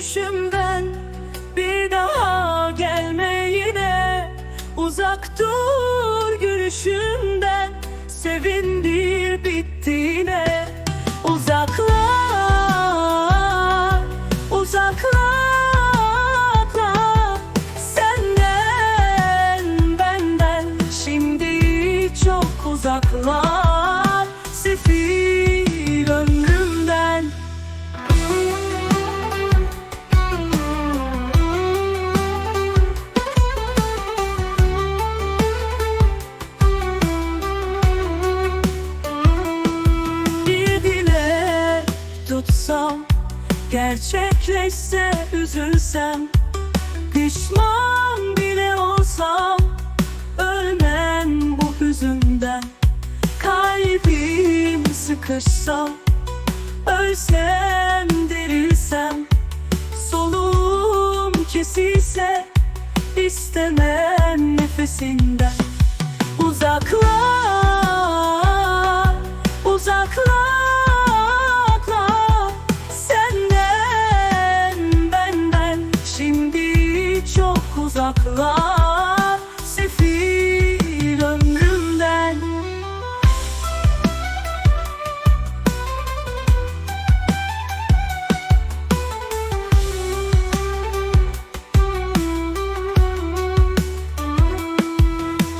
düşümden Bir daha gelme yine Uzak dur gülüşümden. Sevindir bittiğine. Uzaklar Uzaklar. Senden benden Şimdi çok uzaklar tutsam Gerçekleşse üzülsem Pişman bile olsam Ölmem bu hüzünden. Kalbim sıkışsam Ölsem dirilsem Soluğum kesilse istemem nefesinden uzaklar Sefil ömrümden.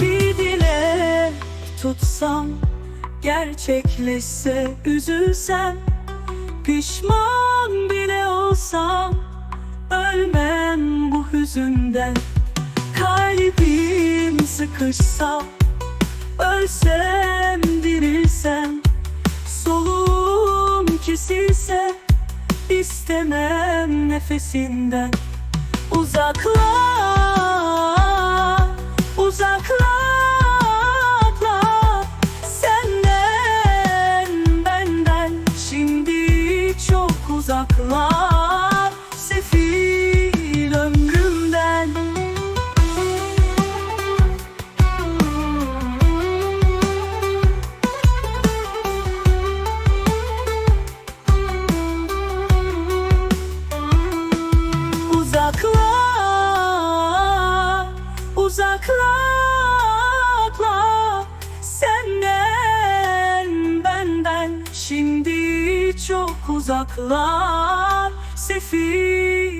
Bir dile tutsam Gerçekleşse üzülsem Pişman bile olsam Ölmem Kalbim sıkışsa Ölsem dirilsem Soluğum kesilse istemem nefesinden Uzaklar, uzaklar Senden, benden. Şimdi çok uzaklar Sefil